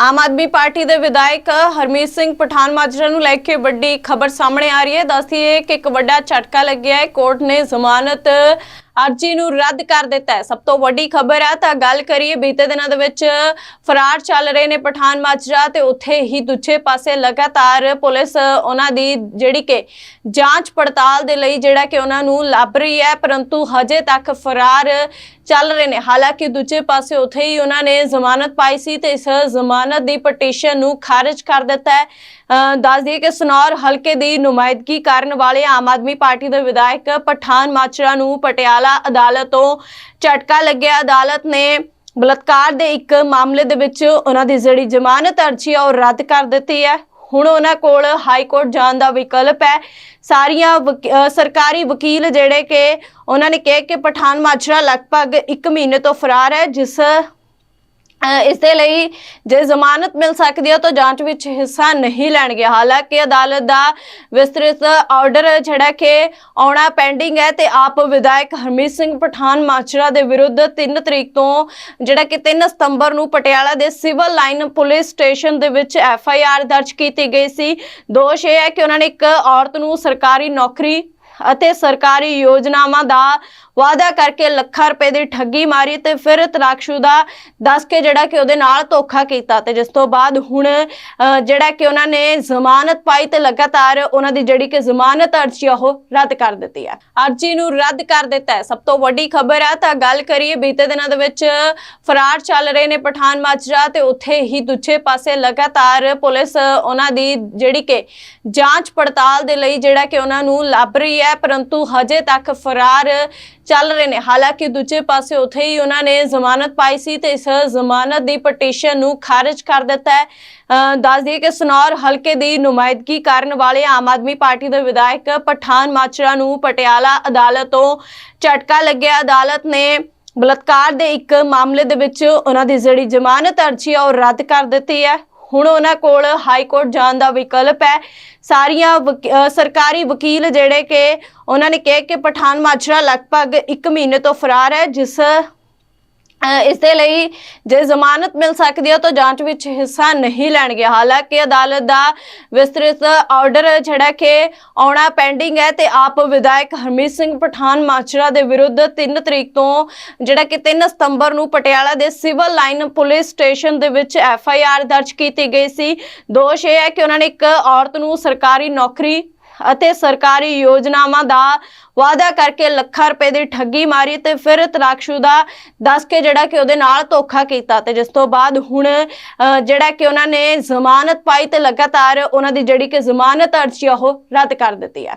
Aam Aadmi party ਦੇ ਵਿਧਾਇਕ ਹਰਮੀਤ ਸਿੰਘ ਪਠਾਨ ਮਾਜਰਾ ਨੂੰ ਲੈ ਕੇ ਵੱਡੀ ਖਬਰ ਸਾਹਮਣੇ ਆ ਰਹੀ ਹੈ। ਦੱਸਦੀਏ ਕਿ ਇੱਕ ਵੱਡਾ ਝਟਕਾ ਲੱਗਿਆ ਹੈ। ਕੋਰਟ ਨੇ ਜ਼ਮਾਨਤ ਅਰਜੀ ਨੂੰ ਰੱਦ ਕਰ ਦਿੱਤਾ ਹੈ। ਸਭ ਤੋਂ ਵੱਡੀ ਖਬਰ ਹੈ ਤਾਂ ਗੱਲ ਕਰੀਏ ਬੀਤੇ ਦਿਨਾਂ ਦੇ ਵਿੱਚ ਫਰਾਰ ਚੱਲ ਰਹੇ ਨੇ ਪਠਾਨ ਮਾਜਰਾ ਤੇ ਉੱਥੇ ਹੀ ਦੂਜੇ ਪਾਸੇ ਲਗਾਤਾਰ ਪੁਲਿਸ ਉਹਨਾਂ ਦੀ ਜਿਹੜੀ ਕਿ ਜਾਂਚ ਪੜਤਾਲ ਦੇ ਲਈ ਜਿਹੜਾ ਕਿ ਉਹਨਾਂ ਨੂੰ ਲੱਭ ਰਹੀ ਹੈ, ਪਰੰਤੂ ਹਜੇ ਤੱਕ ਫਰਾਰ ਚੱਲ ਰਹੇ ਨੇ। ਹਾਲਾਂਕਿ ਦੂਜੇ ਪਾਸੇ ਉੱਥੇ ਹੀ ਉਹਨਾਂ ਨੇ ਜ਼ਮਾਨਤ ਪਾਈ ਸੀ ਤੇ ਇਸ ਜ਼ਮਾਨਤ ਦੀ ਪਟੀਸ਼ਨ ਨੂੰ ਖਾਰਜ ਕਰ ਦਿੱਤਾ ਹੈ। ਦੱਸ ਦਈਏ ਕਿ ਸਨੌਰ ਹਲਕੇ ਦੀ ਨੁਮਾਇੰਦਗੀ ਕਰਨ ਵਾਲੇ ਆਮ ਆਦਮੀ ਪਾਰਟੀ ਦੇ ਵਿਧਾਇਕ ਪਠਾਨ ਮਾਜਰਾ ਨੂੰ ਪਟਿਆਲਾ ਅਦਾਲਤ ਤੋਂ ਝਟਕਾ ਲੱਗਿਆ। ਅਦਾਲਤ ਨੇ ਬਲਾਤਕਾਰ ਦੇ ਇੱਕ ਮਾਮਲੇ ਦੇ ਵਿੱਚ ਉਹਨਾਂ ਦੀ ਜਿਹੜੀ ਜ਼ਮਾਨਤ ਅਰਜ਼ੀ ਹੈ ਉਹ ਰੱਦ ਕਰ ਦਿੱਤੀ ਹੈ। ਹੁਣ ਉਹਨਾਂ ਕੋਲ ਹਾਈ ਕੋਰਟ ਜਾਣ ਦਾ ਵਿਕਲਪ ਹੈ। ਸਾਰੀਆਂ ਸਰਕਾਰੀ ਵਕੀਲ ਜਿਹੜੇ ਕਿ, ਉਹਨਾਂ ਨੇ ਕਿਹਾ ਕਿ ਪਠਾਨ ਮਾਜਰਾ ਲਗਭਗ 1 ਮਹੀਨੇ ਤੋਂ ਫਰਾਰ ਹੈ, ਜਿਸ ਇਸ ਦੇ ਲਈ ਜੇ ਜ਼ਮਾਨਤ ਮਿਲ ਸਕਦੀ ਹੈ, ਤਾਂ ਜਾਂਚ ਵਿੱਚ ਹਿੱਸਾ ਨਹੀਂ ਲੈਣਗੇ। ਹਾਲਾਂਕਿ ਅਦਾਲਤ ਦਾ ਵਿਸਤ੍ਰਿਤ ਆਰਡਰ ਜਿਹੜਾ ਕਿ ਆਉਣਾ ਪੈਂਡਿੰਗ ਹੈ ਤੇ ਆਪ ਵਿਧਾਇਕ ਹਰਮੀਤ ਸਿੰਘ ਪਠਾਨ ਮਾਚਰਾ ਦੇ ਵਿਰੁੱਧ 3 ਤਰੀਕ ਤੋਂ ਜਿਹੜਾ ਕਿ 3 ਸਤੰਬਰ ਨੂੰ ਪਟਿਆਲਾ ਦੇ ਸਿਵਲ ਲਾਈਨ ਪੁਲਿਸ ਸਟੇਸ਼ਨ ਦੇ ਵਿੱਚ ਐਫ ਆਈ ਆਰ ਦਰਜ ਕੀਤੀ ਗਈ ਸੀ। ਦੋਸ਼ ਇਹ ਹੈ ਕਿ ਉਹਨਾਂ ਨੇ ਇੱਕ ਔਰਤ ਨੂੰ ਸਰਕਾਰੀ ਨੌਕਰੀ ਅਤੇ ਸਰਕਾਰੀ ਯੋਜਨਾਵਾਂ ਦਾ ਵਾਅਦਾ ਕਰਕੇ ਲੱਖਾਂ ਰੁਪਏ ਦੀ ਠੱਗੀ ਮਾਰੀ ਤੇ ਫਿਰ ਤਲਾਕਸ਼ੂ ਦਾ ਦੱਸ ਕੇ ਜਿਹੜਾ ਕਿ ਉਹਦੇ ਨਾਲ ਧੋਖਾ ਕੀਤਾ ਤੇ ਜਿਸ ਤੋਂ ਬਾਅਦ ਹੁਣ ਜਿਹੜਾ ਕਿ ਉਹਨਾਂ ਨੇ ਜ਼ਮਾਨਤ ਪਾਈ ਤੇ ਲਗਾਤਾਰ ਉਹਨਾਂ ਦੀ ਜਿਹੜੀ ਕਿ ਜ਼ਮਾਨਤ ਅਰਜ਼ੀ ਆ, ਉਹ ਰੱਦ ਕਰ ਦਿੱਤੀ ਹੈ। ਅਰਜ਼ੀ ਨੂੰ ਰੱਦ ਕਰ ਦਿੱਤਾ ਹੈ। ਸਭ ਤੋਂ ਵੱਡੀ ਖਬਰ ਹੈ ਤਾਂ ਗੱਲ ਕਰੀਏ ਬੀਤੇ ਦਿਨਾਂ ਦੇ ਵਿੱਚ ਫਰਾਰ ਚੱਲ ਰਹੇ ਨੇ ਪਠਾਨ ਮਾਜਰਾ ਤੇ ਉੱਥੇ ਹੀ ਦੂਜੇ ਪਾਸੇ ਲਗਾਤਾਰ ਪੁਲਿਸ ਉਹਨਾਂ ਦੀ ਜਿਹੜੀ ਕਿ ਜਾਂਚ ਪੜਤਾਲ ਦੇ ਲਈ ਜਿਹੜਾ ਕਿ ਉਹਨਾਂ ਨੂੰ ਲੱਭ ਰਹੀ ਹੈ। ਪਰੰਤੂ ਹਜੇ ਤੱਕ ਫਰਾਰ ਚੱਲ ਰਹੇ ਨੇ। ਹਾਲਾਂਕਿ ਦੂਜੇ ਪਾਸੇ ਉੱਥੇ ਹੀ ਉਹਨਾਂ ਨੇ ਜ਼ਮਾਨਤ ਪਾਈ ਸੀ ਤੇ ਇਸ ਜ਼ਮਾਨਤ ਦੀ ਪਟੀਸ਼ਨ ਨੂੰ ਖਾਰਜ ਕਰ ਦਿੱਤਾ ਹੈ। ਦੱਸ ਦਈਏ ਕਿ ਸਨੌਰ ਹਲਕੇ ਦੀ ਨੁਮਾਇੰਦਗੀ ਕਰਨ ਵਾਲੇ ਆਮ ਆਦਮੀ ਪਾਰਟੀ ਦੇ ਵਿਧਾਇਕ ਪਠਾਨ ਮਾਚਰਾ ਨੂੰ ਪਟਿਆਲਾ ਅਦਾਲਤ ਤੋਂ ਝਟਕਾ ਲੱਗਿਆ। ਅਦਾਲਤ ਨੇ ਬਲਾਤਕਾਰ ਦੇ ਇੱਕ ਮਾਮਲੇ ਦੇ ਵਿੱਚ ਉਹਨਾਂ ਦੀ ਜਿਹੜੀ ਜ਼ਮਾਨਤ ਅਰਜ਼ੀ ਹੈ ਉਹ ਰੱਦ ਕਰ ਦਿੱਤੀ ਹੈ। ਹੁਣ ਉਹਨਾਂ ਕੋਲ ਹਾਈ ਕੋਰਟ ਜਾਣ ਦਾ ਵਿਕਲਪ ਹੈ। ਸਾਰੀਆਂ ਸਰਕਾਰੀ ਵਕੀਲ ਜਿਹੜੇ ਕਿ ਉਹਨਾਂ ਨੇ ਕਿਹਾ ਕਿ ਪਠਾਨ ਮਾਜਰਾ ਲਗਭਗ 1 ਮਹੀਨੇ ਤੋਂ ਫਰਾਰ ਹੈ, ਜਿਸ ਇਸ ਦੇ ਲਈ ਜੇ ਜ਼ਮਾਨਤ ਮਿਲ ਸਕਦੀ ਹੈ ਤਾਂ ਜਾਂਚ ਵਿੱਚ ਹਿੱਸਾ ਨਹੀਂ ਲੈਣਗੇ ਹਾਲਾਂਕਿ ਅਦਾਲਤ ਦਾ ਵਿਸਤ੍ਰਿਤ ਆਰਡਰ ਜਿਹੜਾ ਕਿ ਆਉਣਾ ਪੈਂਡਿੰਗ ਹੈ ਤੇ ਆਪ ਵਿਧਾਇਕ ਹਰਮੀਤ ਸਿੰਘ ਪਠਾਨ ਮਾਚਰਾ ਦੇ ਵਿਰੁੱਧ 3 ਤਰੀਕ ਤੋਂ ਜਿਹੜਾ ਕਿ 3 ਸਤੰਬਰ ਨੂੰ ਪਟਿਆਲਾ ਦੇ ਸਿਵਲ ਲਾਈਨ ਪੁਲਿਸ ਸਟੇਸ਼ਨ ਦੇ ਵਿੱਚ ਐਫ ਆਈ ਆਰ ਦਰਜ ਕੀਤੀ ਗਈ ਸੀ। ਦੋਸ਼ ਇਹ ਹੈ ਕਿ ਉਹਨਾਂ ਨੇ ਇੱਕ ਔਰਤ ਨੂੰ ਸਰਕਾਰੀ ਨੌਕਰੀ ਅਤੇ ਸਰਕਾਰੀ ਯੋਜਨਾਵਾਂ ਦਾ ਵਾਅਦਾ ਕਰਕੇ ਲੱਖਾਂ ਰੁਪਏ ਦੀ ਠੱਗੀ ਮਾਰੀ ਤੇ ਫਿਰ ਤਲਾਕਸ਼ੂ ਦਾ ਦੱਸ ਕੇ ਜਿਹੜਾ ਕਿ ਉਹਦੇ ਨਾਲ ਧੋਖਾ ਕੀਤਾ ਤੇ ਜਿਸ ਤੋਂ ਬਾਅਦ ਹੁਣ ਅਹ, ਜਿਹੜਾ ਕਿ ਉਹਨਾਂ ਨੇ ਜ਼ਮਾਨਤ ਪਾਈ ਤੇ ਲਗਾਤਾਰ ਉਹਨਾਂ ਦੀ ਜਿਹੜੀ ਕਿ ਜ਼ਮਾਨਤ ਅਰਜ਼ੀ ਉਹ ਰੱਦ ਕਰ ਦਿੱਤੀ ਹੈ।